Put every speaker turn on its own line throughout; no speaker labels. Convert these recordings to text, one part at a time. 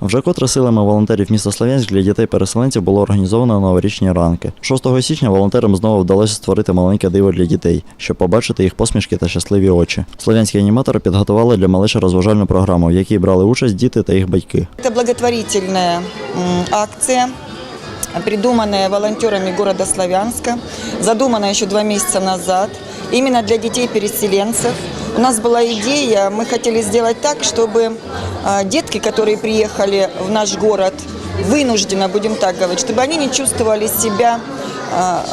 Вже котре силами волонтерів міста Слов'янськ для дітей-переселенців було організовано новорічні ранки. 6 січня волонтерам знову вдалося створити маленьке диво для дітей, щоб побачити їх посмішки та щасливі очі. Слов'янські аніматори підготували для малечі розважальну програму, в якій брали участь діти та їх батьки.
Это благотворительная м, акция, придуманная волонтерами города Славянска, задуманная еще два месяца назад, именно для детей-переселенцев. У нас была идея, мы хотели сделать так, чтобы а, детки, которые приехали в наш город, вынужденно, будем так говорить, чтобы они не чувствовали себя а,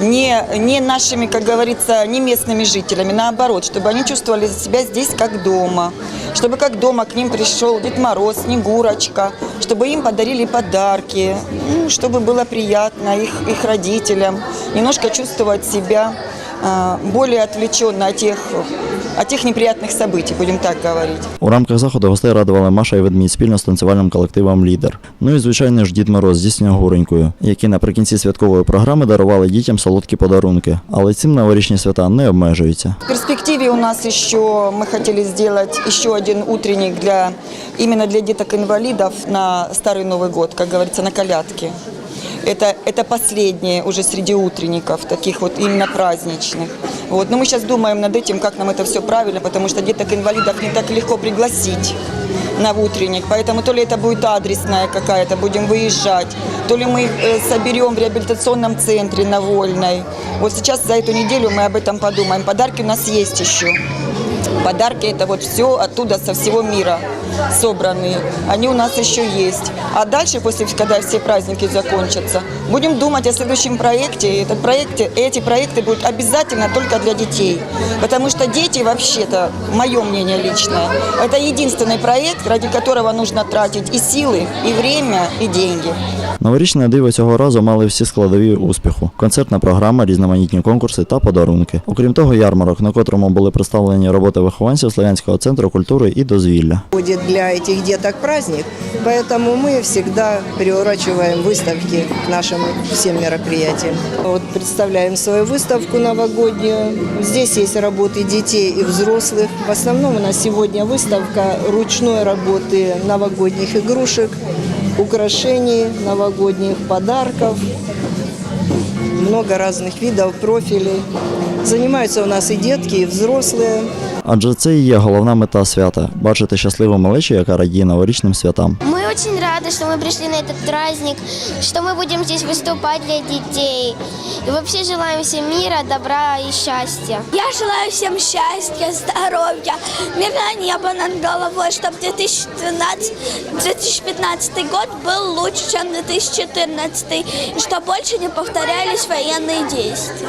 не, не нашими, как говорится, не местными жителями, наоборот, чтобы они чувствовали себя здесь как дома, чтобы как дома к ним пришел Дед Мороз, Снегурочка, чтобы им подарили подарки, ну, чтобы было приятно их, их родителям, немножко чувствовать себя более отвлеченно от тех, от тех неприятных событий, будем так говорить.
У рамках заходу гостей радували Маша і ведмідь спільно з танцювальним колективом Лідер. Ну і звичайно ж Дід Мороз зі Снігуренькою, які наприкінці святкової програми дарували дітям солодкі подарунки. Але цим новорічні свята не обмежуються.
В перспективе у нас еще мы хотели сделать еще один утренник для именно для деток-инвалидов на Старый Новый год, как говорится, на колядки. Это, это последнее уже среди утренников, таких вот именно праздничных. Вот. Но мы сейчас думаем над этим, как нам это все правильно, потому что деток-инвалидов не так легко пригласить на утренник. Поэтому то ли это будет адресная какая-то, будем выезжать, то ли мы их э, соберем в реабилитационном центре на Вольной. Вот сейчас за эту неделю мы об этом подумаем. Подарки у нас есть еще. Подарки это вот все оттуда, со всего мира собранные. Они у нас еще есть. А дальше, после, когда все праздники закончатся, будем думать о следующем проекте. И Этот проект, эти проекты будут обязательно только для детей. Потому что дети вообще-то, мое мнение личное, это единственный проект, ради которого нужно тратить и силы, и время, и деньги.
Новорічне диво цього разу мали всі складові успіху: концертна програма, різноманітні конкурси та подарунки. Окрім того, ярмарок, на котрому були представлені роботи вихованців Слов'янського центру культури і дозвілля.
будет для этих деток праздник, поэтому мы всегда переворачиваем выставки к нашим всем мероприятиям. Вот представляем свою выставку новогоднюю. Здесь есть работы детей и взрослых. В основном у нас сегодня выставка ручной работы новогодних игрушек, украшений, новогодних подарков, много разных видов профилей. Занимаются у нас и детки, и взрослые.
Адже це і є головна мета свята бачити щасливу малечу, яка радіє новорічним святам.
Мы очень рады, что мы пришли на этот праздник, что мы будем здесь выступать для детей. И вообще желаем всем мира, добра и счастья.
Я желаю всем счастья, здоровья, мирное небо над головой, чтобы 2012, 2015 год был лучше, чем 2014, и чтобы больше не повторялись военные действия.